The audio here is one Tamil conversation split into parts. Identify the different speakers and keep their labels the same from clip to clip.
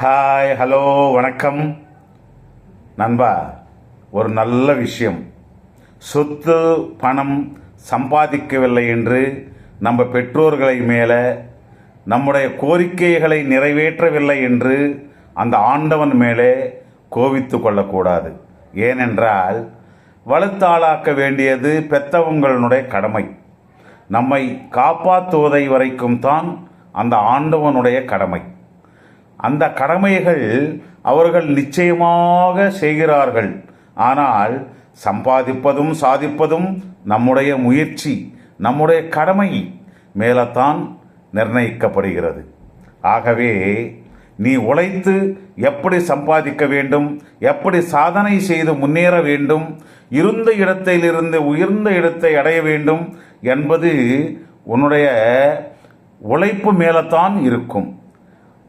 Speaker 1: ஹாய் ஹலோ வணக்கம். நண்பா ஒரு நல்ல விஷயம். சொத்து பணம் சம்பாதிக்கவில்லை என்று நம்ம பெற்றோர்களை மேலே நம்முடைய கோரிக்கைகளை நிறைவேற்றவில்லை என்று அந்த ஆண்டவன் மேலே கோவித்து கொள்ளக்கூடாது. ஏனென்றால் வலுத்தாளாக்க வேண்டியது பெத்தவங்களுடைய கடமை. நம்மை காப்பாற்றுவதை வரைக்கும் தான் அந்த ஆண்டவனுடைய கடமை. அந்த கடமைகள் அவர்கள் நிச்சயமாக செய்கிறார்கள். ஆனால் சம்பாதிப்பதும் சாதிப்பதும் நம்முடைய முயற்சி நம்முடைய கடமை மேலத்தான் நிர்ணயிக்கப்படுகிறது. ஆகவே நீ உழைத்து எப்படி சம்பாதிக்க வேண்டும் எப்படி சாதனை செய்து முன்னேற வேண்டும் இருந்த இடத்திலிருந்து உயர்ந்த இடத்தை அடைய வேண்டும் என்பது உன்னுடைய உழைப்பு மேலத்தான் இருக்கும்.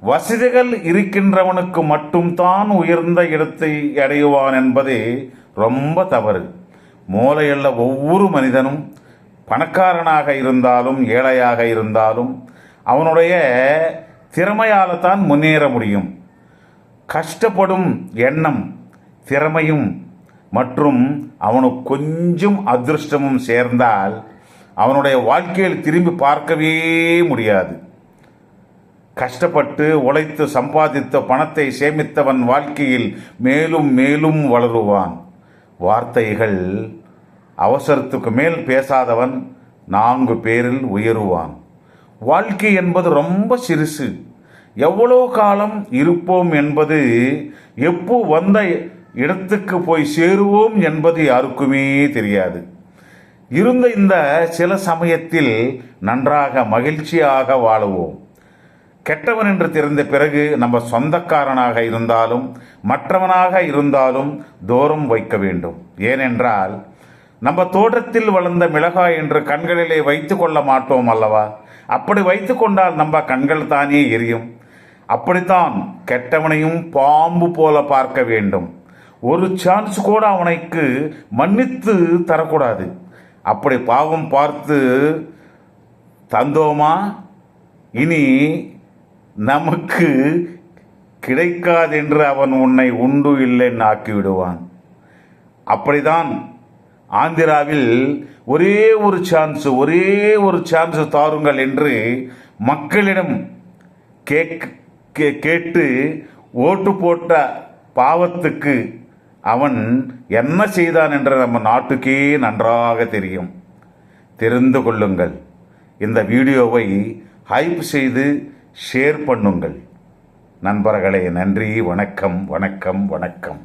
Speaker 1: வசதிகள் இருக்கின்றவனுக்கு மட்டும்தான் உயர்ந்த இடத்தை அடையுவான் என்பது ரொம்ப தவறு. மூளையுள்ள ஒவ்வொரு மனிதனும் பணக்காரனாக இருந்தாலும் ஏழையாக இருந்தாலும் அவனுடைய திறமையால் தான் முன்னேற முடியும். கஷ்டப்படும் எண்ணம் திறமையும் மற்றும் அவனுக்கு கொஞ்சம் அதிர்ஷ்டமும் சேர்ந்தால் அவனுடைய வாழ்க்கையில் திரும்பி பார்க்கவே முடியாது. கஷ்டப்பட்டு உழைத்து சம்பாதித்த பணத்தை சேமித்தவன் வாழ்க்கையில் மேலும் மேலும் வளருவான். வார்த்தைகள் அவசரத்துக்கு மேல் பேசாதவன் நான்கு பேரில் உயருவான். வாழ்க்கை என்பது ரொம்ப சிறுசு. எவ்வளோ காலம் இருப்போம் என்பது எப்போ வந்த இடத்துக்கு போய் சேருவோம் என்பது யாருக்குமே தெரியாது. இருந்த இந்த சில சமயத்தில் நன்றாக மகிழ்ச்சியாக வாழுவோம். கெட்டவன் என்று தெரிந்த பிறகு நம்ம சொந்தக்காரனாக இருந்தாலும் மற்றவனாக இருந்தாலும் தூரம் வைக்க வேண்டும். ஏனென்றால் நம்ம தோட்டத்தில் வளர்ந்த மிளகாய் என்று கண்களிலே வைத்து கொள்ள மாட்டோம் அல்லவா? அப்படி வைத்து கொண்டால் நம்ம கண்கள் தானே எரியும். அப்படித்தான் கெட்டவனையும் பாம்பு போல பார்க்க வேண்டும். ஒரு சான்ஸ் கூட அவனுக்கு மன்னித்து தரக்கூடாது. அப்படி பாவம் பார்த்து தந்தோமா? இனி நமக்கு கிடைக்காதென்று அவன் உன்னை உண்டு இல்லைன்னு ஆக்கிவிடுவான். அப்படிதான் ஆந்திராவில் ஒரே ஒரு சான்ஸ் ஒரே ஒரு சான்ஸ் தாருங்கள் என்று மக்களிடம் கேட்டு ஓட்டு போட்ட பாவத்துக்கு அவன் என்ன செய்தான் என்று நம்ம நாட்டுக்கே நன்றாக தெரியும். தெரிந்து கொள்ளுங்கள். இந்த வீடியோவை ஹைப் செய்து ஷேர் பண்ணுங்கள். நண்பர்களே நன்றி வணக்கம் வணக்கம் வணக்கம்.